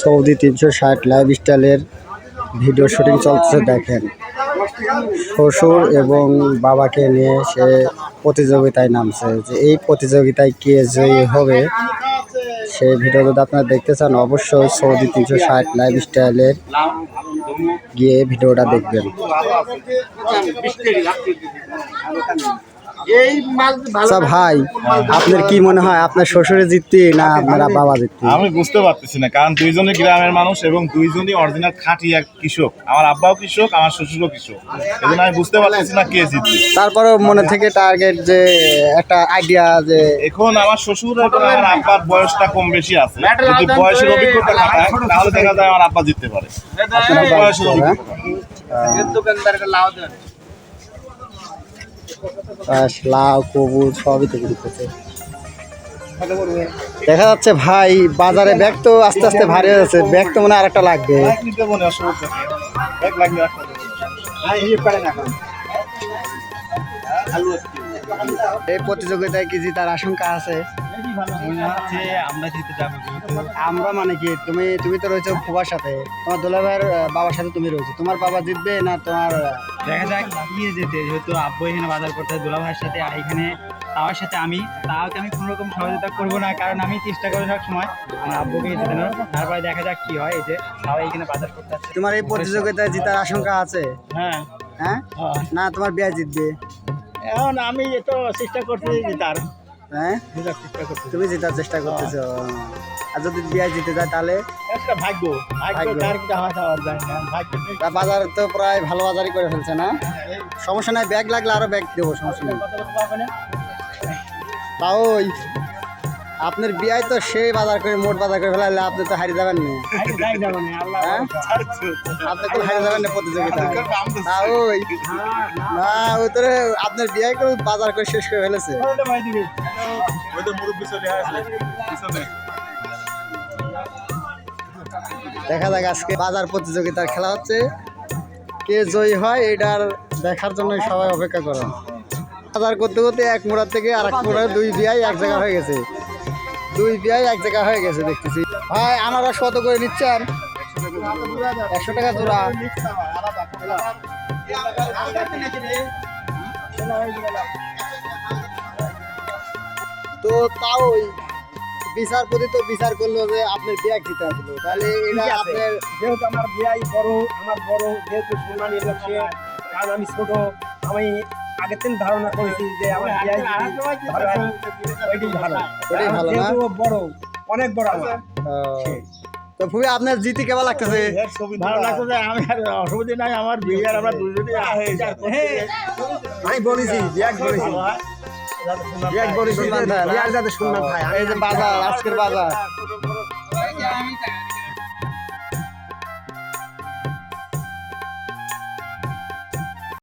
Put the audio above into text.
Saudi তিনশো ষাট life স্টাইলের ভিডিও শুটিং চলতেছে, দেখেন। শ্বশুর এবং বাবাকে নিয়ে সে প্রতিযোগিতায় নামছে। যে এই প্রতিযোগিতায় কে জয়ী হবে সেই ভিডিও যদি আপনারা দেখতে চান, অবশ্যই সৌদি তিনশো ষাট লাইফ স্টাইলের গিয়ে ভিডিওটা দেখবেন। আচ্ছা ভাই আপনার কি মনে হয়? আপনার শ্বশুরে জিততে না আপনারা বাবা জিততে আমি বুঝতে পারতেছি না কারণ দুইজনই গ্রামের মানুষ এবং দুইজনই অরিজিনাল খাঁটি এক কৃষক। আমার আব্বাও কৃষক আমার শ্বশুরও কৃষক। এই জন্য আমি বুঝতে পারতেছি না কে জিতবে তারপরে মনে থেকে টার্গেট যে একটা আইডিয়া যে এখন আমার শ্বশুর এবং আমার আব্বার বয়সটা কম বেশি আছে। যদি বয়সের অভিজ্ঞতা খাটায় তাহলে দেখা যায় আমার আব্বা জিততে পারে। বয়সের? অভিজ্ঞতা লাউ কবুর সবই তো দিতেছে দেখা যাচ্ছে ভাই বাজারে ব্যাগ তো আস্তে আস্তে ভারী হয়ে যাচ্ছে। ব্যাগ তো মনে হয় আরেকটা লাগবে। এই প্রতিযোগিতায় কি জিতার আশঙ্কা আছে? আমরা জিতে যাব আমরা মানে কি তুমি তুমি তো রয়েছো ফুবার সাথে। তোমার দোলাভাইয়ের বাবার সাথে তুমি রয়েছো। তোমার বাবা জিতবে না তোমার দেখা যাক কি যেতে যেহেতু আব্বু এখানে বাজার করতে হয় ভাইয়ের সাথে আর এখানে তাওয়ার সাথে আমি। তাওকে আমি কোনো রকম সহযোগিতা করব না কারণ আমি চেষ্টা করি সব সময় আমার আব্বুকে জেতানোর তারপরে দেখা যাক কি হয় এই যে তাও এখানে বাজার করতে তোমার এই প্রতিযোগিতায় জিতার আশঙ্কা আছে? হ্যাঁ। হ্যাঁ? না তোমার বিয়ে জিতবে। এখন আমি তো চেষ্টা করছি তার হ্যাঁ? তুমি জেতার চেষ্টা করতেছো। আর যদি বিয়ে জিতে যায় তাহলে? ভাগ্য। বাজার তো প্রায় ভালো বাজারই করে ফেলছে না? সমস্যা নাই ব্যাগ লাগলে আরও ব্যাগ দেবো সমস্যা নেই। তাও আপনার বিয়ায় তো সেই বাজার করে মোট বাজার করে ফেলালে আপনি তো হারিয়ে যাবেন না। যাই যাব না আল্লাহ হ্যাঁ? আপনি তো হারিয়ে যাবেন না প্রতিযোগিতা না ওই। না ওই তোরে আপনার বিয়ায় করে বাজার করে শেষ করে ফেলেছে। দেখা যাক আজকে বাজার প্রতিযোগিতার খেলা হচ্ছে। কে জয়ী হয় এটার দেখার জন্য সবাই অপেক্ষা করে বাজার করতে করতে এক মোড়ার থেকে আর এক মোড়ার দুই বিয়াই এক জায়গা হয়ে গেছে। দুই বিয়াই এক জায়গা হয়ে গেছে দেখতেছি। ভাই আনারস কত করে নিচ্ছেন। একশো টাকা জোড়া। তো তাও বিচারপতি তো বিচার করল যে আপনার বিয়া জিতে আসলো। তাহলে এটা আপনার যেহেতু আমার বিয়াই বড় আমার বড় যেহেতু সম্মানী আমি ছোট আমি আগের দিন ধারণা করেছি যে আমার বিয়াই যদি ভালো। হয়, ভালো। ওইটাই ভালো না? যেহেতু বড় অনেক বড় আমার। তো খুবই আপনার জিতি কেমন লাগতেছে? ভালো লাগছে যে আমি আর অসুবিধা নাই আমার বিয়ে আর আমরা দুজনেই আমি বলেছি বিয়াক বলেছি। বিয়াক বলেছি বিয়ার যাতে সম্মান পায় এই যে বাজার আজকের বাজার।